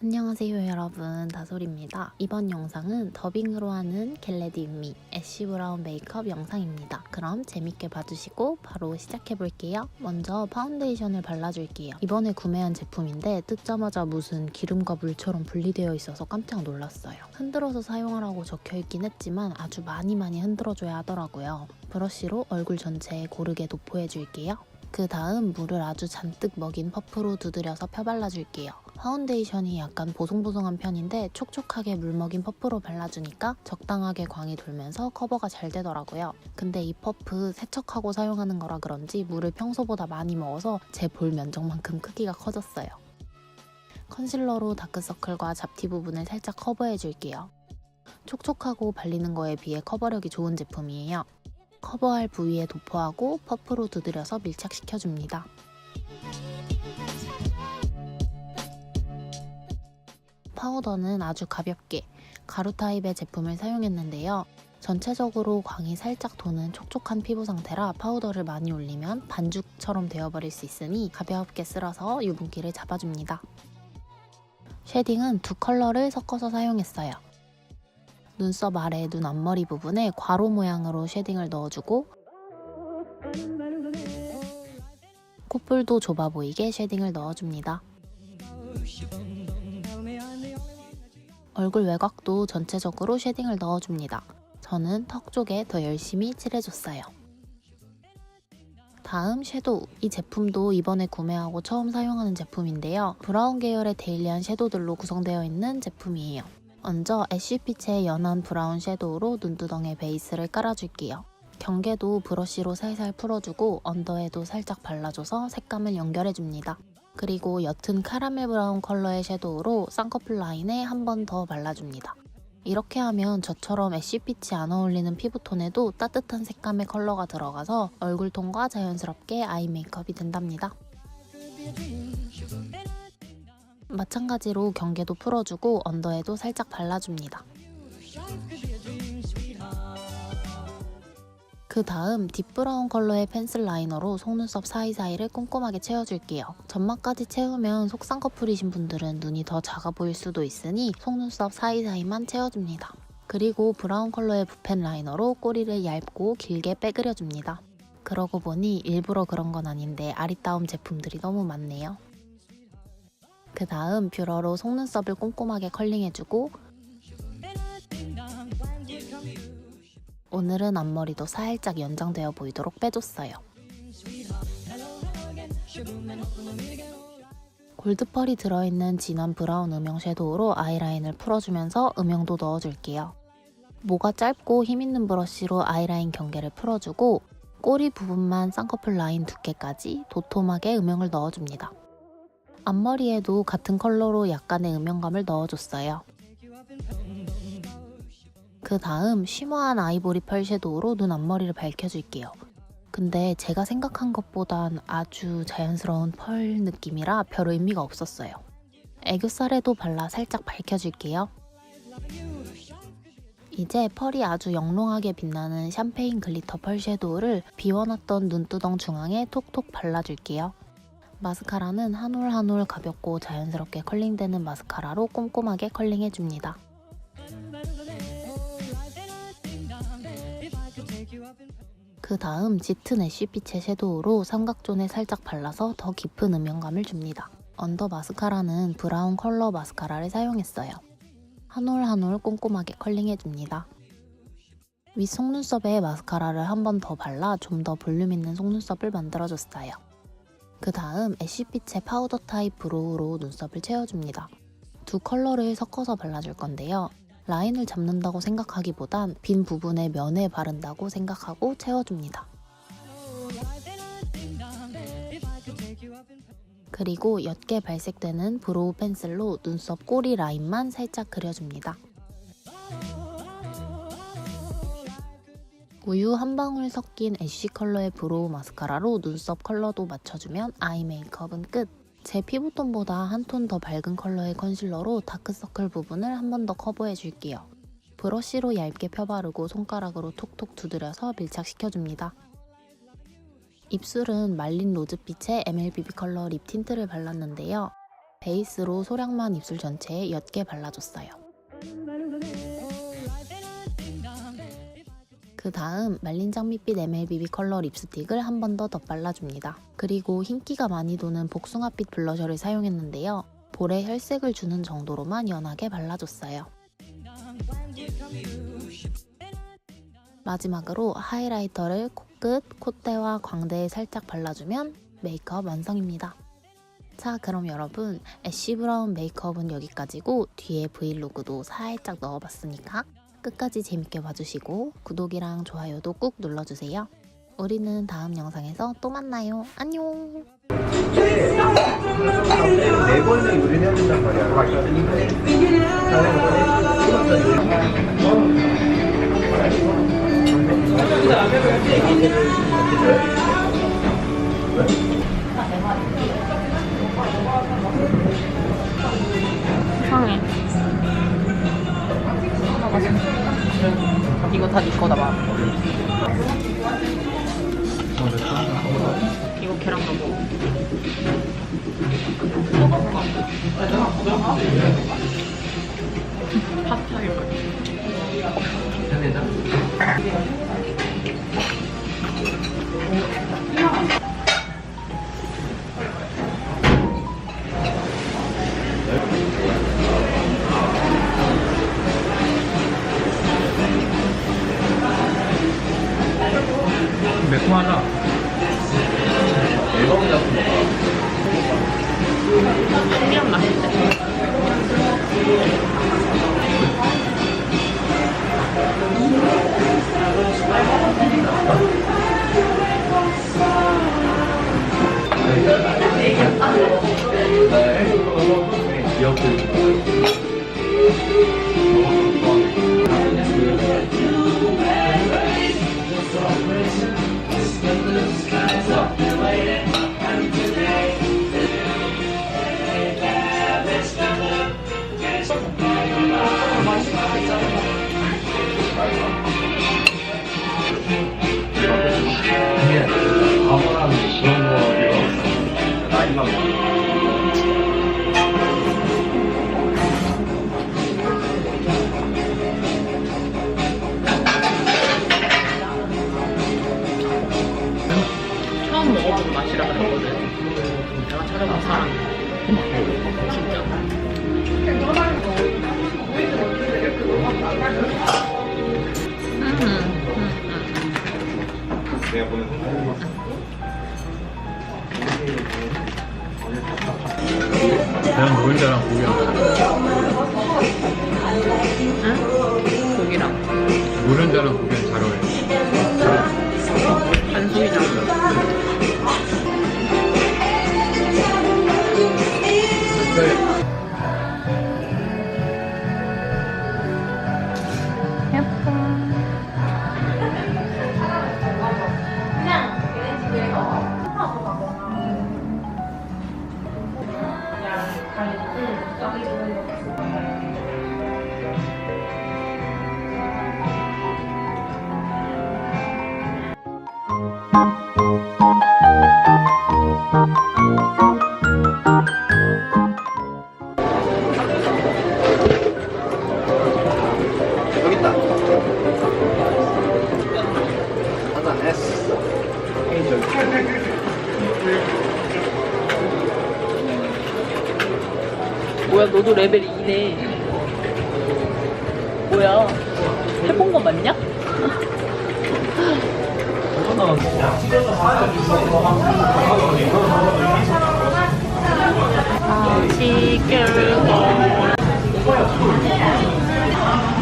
안녕하세요 여러분 다솔입니다. 이번 영상은 더빙으로 하는 겟레디 미 애쉬 브라운 메이크업 영상입니다. 그럼 재밌게 봐주시고 바로 시작해볼게요. 먼저 파운데이션을 발라줄게요. 이번에 구매한 제품인데 뜯자마자 무슨 기름과 물처럼 분리되어 있어서 깜짝 놀랐어요. 흔들어서 사용하라고 적혀있긴 했지만 아주 많이 많이 흔들어줘야 하더라고요. 브러쉬로 얼굴 전체에 고르게 도포해줄게요. 그 다음 물을 아주 잔뜩 먹인 퍼프로 두드려서 펴발라줄게요. 파운데이션이 약간 보송보송한 편인데 촉촉하게 물 먹인 퍼프로 발라주니까 적당하게 광이 돌면서 커버가 잘 되더라고요. 근데 이 퍼프 세척하고 사용하는 거라 그런지 물을 평소보다 많이 먹어서 제 볼 면적만큼 크기가 커졌어요. 컨실러로 다크서클과 잡티 부분을 살짝 커버해 줄게요. 촉촉하고 발리는 거에 비해 커버력이 좋은 제품이에요. 커버할 부위에 도포하고 퍼프로 두드려서 밀착시켜줍니다. 파우더는 아주 가볍게 가루 타입의 제품을 사용했는데요. 전체적으로 광이 살짝 도는 촉촉한 피부 상태라 파우더를 많이 올리면 반죽처럼 되어버릴 수 있으니 가볍게 쓸어서 유분기를 잡아줍니다. 쉐딩은 두 컬러를 섞어서 사용했어요. 눈썹 아래 눈 앞머리 부분에 괄호 모양으로 쉐딩을 넣어주고 콧볼도 좁아 보이게 쉐딩을 넣어줍니다. 얼굴 외곽도 전체적으로 쉐딩을 넣어줍니다. 저는 턱 쪽에 더 열심히 칠해줬어요. 다음 섀도우. 이 제품도 이번에 구매하고 처음 사용하는 제품인데요. 브라운 계열의 데일리한 섀도우들로 구성되어 있는 제품이에요. 먼저 애쉬빛의 연한 브라운 섀도우로 눈두덩에 베이스를 깔아줄게요. 경계도 브러쉬로 살살 풀어주고 언더에도 살짝 발라줘서 색감을 연결해줍니다. 그리고 옅은 카라멜 브라운 컬러의 섀도우로 쌍꺼풀 라인에 한 번 더 발라줍니다. 이렇게 하면 저처럼 애쉬빛이 안 어울리는 피부톤에도 따뜻한 색감의 컬러가 들어가서 얼굴톤과 자연스럽게 아이 메이크업이 된답니다. 마찬가지로 경계도 풀어주고 언더에도 살짝 발라줍니다. 그 다음 딥브라운 컬러의 펜슬 라이너로 속눈썹 사이사이를 꼼꼼하게 채워줄게요. 점막까지 채우면 속쌍꺼풀이신 분들은 눈이 더 작아 보일 수도 있으니 속눈썹 사이사이만 채워줍니다. 그리고 브라운 컬러의 붓펜 라이너로 꼬리를 얇고 길게 빼그려줍니다. 그러고 보니 일부러 그런 건 아닌데 아리따움 제품들이 너무 많네요. 그 다음 뷰러로 속눈썹을 꼼꼼하게 컬링해주고 오늘은 앞머리도 살짝 연장되어 보이도록 빼줬어요. 골드펄이 들어있는 진한 브라운 음영 섀도우로 아이라인을 풀어주면서 음영도 넣어줄게요. 모가 짧고 힘있는 브러쉬로 아이라인 경계를 풀어주고 꼬리 부분만 쌍꺼풀 라인 두께까지 도톰하게 음영을 넣어줍니다. 앞머리에도 같은 컬러로 약간의 음영감을 넣어줬어요. 그 다음 쉬머한 아이보리 펄 섀도우로 눈 앞머리를 밝혀줄게요. 근데 제가 생각한 것보단 아주 자연스러운 펄 느낌이라 별 의미가 없었어요. 애교살에도 발라 살짝 밝혀줄게요. 이제 펄이 아주 영롱하게 빛나는 샴페인 글리터 펄 섀도우를 비워놨던 눈두덩 중앙에 톡톡 발라줄게요. 마스카라는 한 올 한 올 가볍고 자연스럽게 컬링되는 마스카라로 꼼꼼하게 컬링해줍니다. 그 다음 짙은 애쉬빛 의 섀도우로 삼각존에 살짝 발라서 더 깊은 음영감을 줍니다. 언더 마스카라는 브라운 컬러 마스카라를 사용했어요. 한 올 한 올 꼼꼼하게 컬링해줍니다. 윗 속눈썹에 마스카라를 한 번 더 발라 좀 더 볼륨 있는 속눈썹을 만들어줬어요. 그 다음 애쉬빛의 파우더 타입 브로우로 눈썹을 채워줍니다. 두 컬러를 섞어서 발라줄 건데요. 라인을 잡는다고 생각하기보단 빈 부분에 면에 바른다고 생각하고 채워줍니다. 그리고 옅게 발색되는 브로우 펜슬로 눈썹 꼬리 라인만 살짝 그려줍니다. 우유 한 방울 섞인 애쉬 컬러의 브로우 마스카라로 눈썹 컬러도 맞춰주면 아이 메이크업은 끝! 제 피부톤보다 한 톤 더 밝은 컬러의 컨실러로 다크서클 부분을 한 번 더 커버해줄게요. 브러쉬로 얇게 펴바르고 손가락으로 톡톡 두드려서 밀착시켜줍니다. 입술은 말린 로즈빛의 MLBB 컬러 립 틴트를 발랐는데요. 베이스로 소량만 입술 전체에 옅게 발라줬어요. 그 다음 말린 장밋빛 MLBB 컬러 립스틱을 한 번 더 덧발라줍니다. 그리고 흰기가 많이 도는 복숭아빛 블러셔를 사용했는데요. 볼에 혈색을 주는 정도로만 연하게 발라줬어요. 마지막으로 하이라이터를 코끝, 콧대와 광대에 살짝 발라주면 메이크업 완성입니다. 자 그럼 여러분 애쉬 브라운 메이크업은 여기까지고 뒤에 브이로그도 살짝 넣어봤으니까 끝까지 재밌게 봐주시고 구독이랑 좋아요도 꾹 눌러주세요. 우리는 다음 영상에서 또 만나요. 안녕! 네 요리를 해야 된단 말이야. 이상해. 이거 다 네 거다 봐. 이거 계란 넣어. 매콤하다. 신기한 맛인데. 아무랑 그냥 노른자랑 고기랑 음. 응? 고기랑 노른자랑 고기랑 잘 어울려 반숙이잖아. 여기 뭐야 너도 레벨 2네. 뭐야 해본 거 맞냐?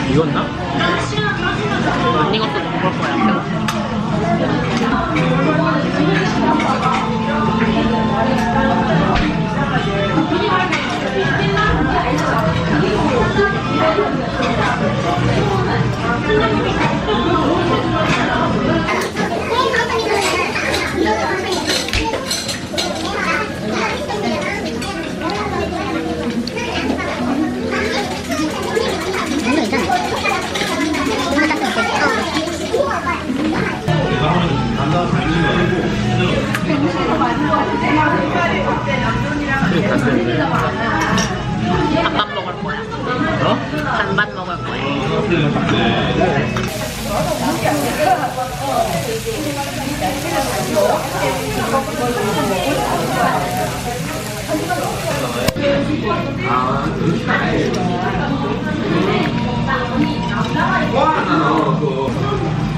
익었나? 안 익었어도 먹을 거야. 반반 먹을 거예요.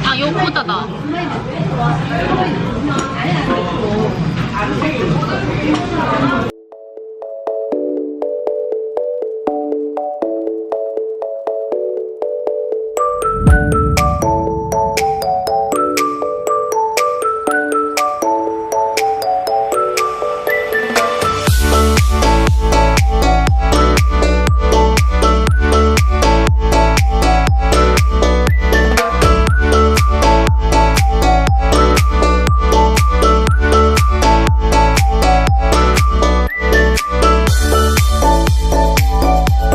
아, 요거다다.